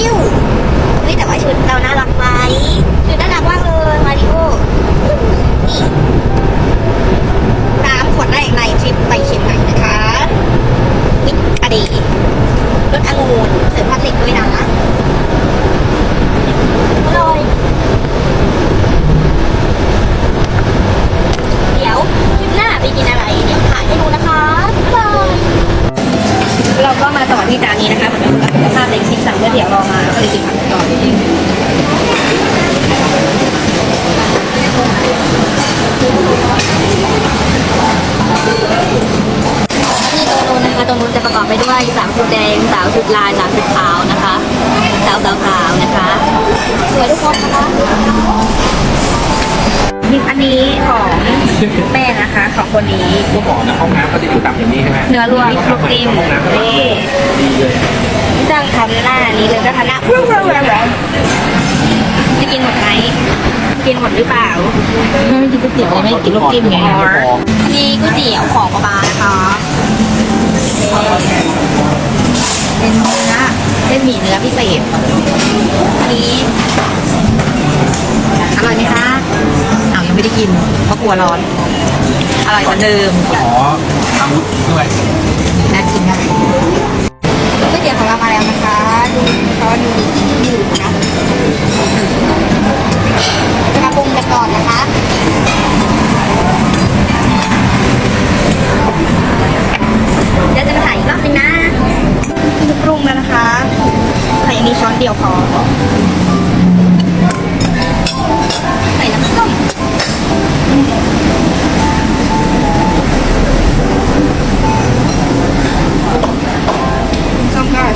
ปิ้วเฮ้ยแต่ว่าชุดเราน่ารักไหมชุดน่ารักมากเลยมาริโอนี่น้ำขวดแรกในทริปไปเชียงใหม่นะคะวิทอดีรสองุ่นเสริมพลาสติกด้วยนะอร่อยเดี๋ยวคลิปหน้าไปกินอะไร เดี๋ยวถ่ายให้ดูนะคะบ๊ายบายเราก็มาต่อที่จานนี้นะคะเหมือนเด็ก ชิมสั่งก๋วยเตี๋ยวรอมาก็เลยกินผักก่อนนี่ตัวนู้นนะคะตัวนู้นจะประกอบไปด้วยสาวชุดแดงสาวชุดลายสาวชุดขาวนะคะสาวสาวขาวนะคะสวยทุกคนนะคะอันนี้ของแม่นะคะของคนนี้เมื่อก่อนนะห้องน้ำเขาจะอยู่ต่ำอย่างนี้ใช่ไหมเนื้อรวมคลุกคลิมห้องน้ำนี่ดีเลย จ้างทำหน้านี้เลยก็ทำหน้าจะกินหมดไหมกินหมดหรือเปล่าไม่กินก๋วยเตี๋ยวไม่กินลูกจิ้มไงอันนี้ก๋วยเตี๋ยวของปลาบานะคะเป็นเนื้อเส้นหมี่เนื้อพิเศษอันนี้อร่อยไหมคะอ้าวยังไม่ได้กินเพราะกลัวร้อน อร่อยกว่าเดิมขออาวุธด้วย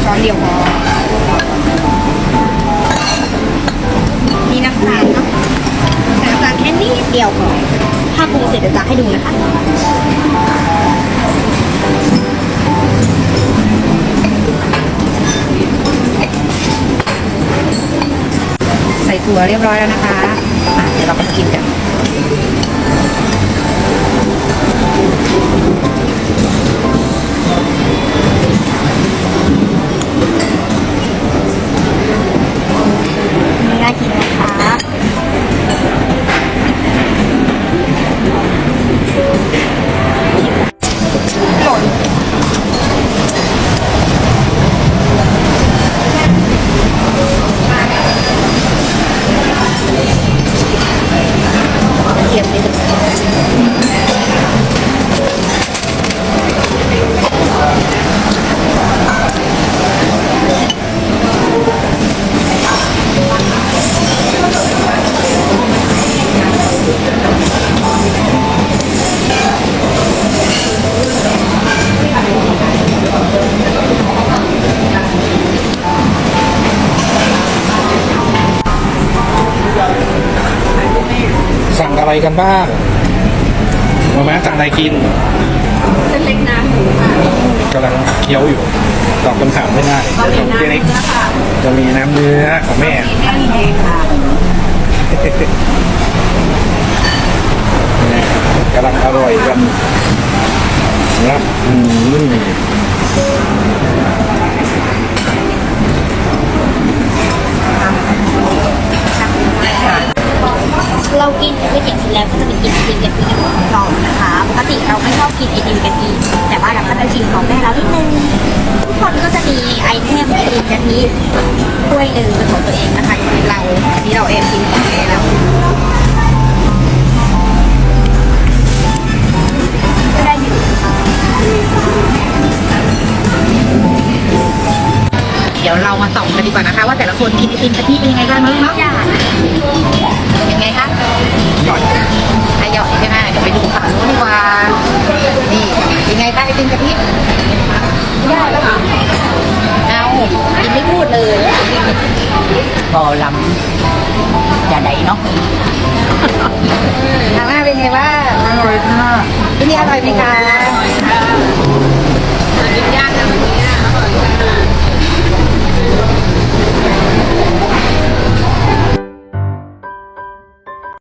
ช้อนเดียวพอมีน้ำตาลเนาะใส่น้ำตาลแค่นิดเดียวพอถ้าปรุงเสร็จเดี๋ยวจะให้ดูนะคะใส่ถั่วเรียบร้อยแล้วนะคะะเดี๋ยวเราก็กินกัน อะไรกันบ้างมาแม่สั่งอะไรกินเส้นเล็กน้ำหมูค่ะกำลังเคี้ยวอยู่ตอบคำถามไม่ได้เจเล็กจะมีน้ำเนื้อของแม่อันนี้ค่ะกำลังอร่อยกันนะครับอืม ถ้วยหนึ่งเป็นของตัวเองนะคะอย่างเราอันนี้เราเองกินของแม่เราก็ได้อยู่เดี๋ยวเรามาส่องกันดีกว่านะคะ ว่าแต่ละคนกินไอติมกะทิเป็นยังไงบ้างเนาะอย่างยังไงคะหน่อยอร่อยใช่ไหมเดี๋ยวไปดูฝั่ง ก็ลำจะได้เนาะอาม่าเป็นไงบ้างอร่อยค่ะที่นี่อร่อยไหมคะ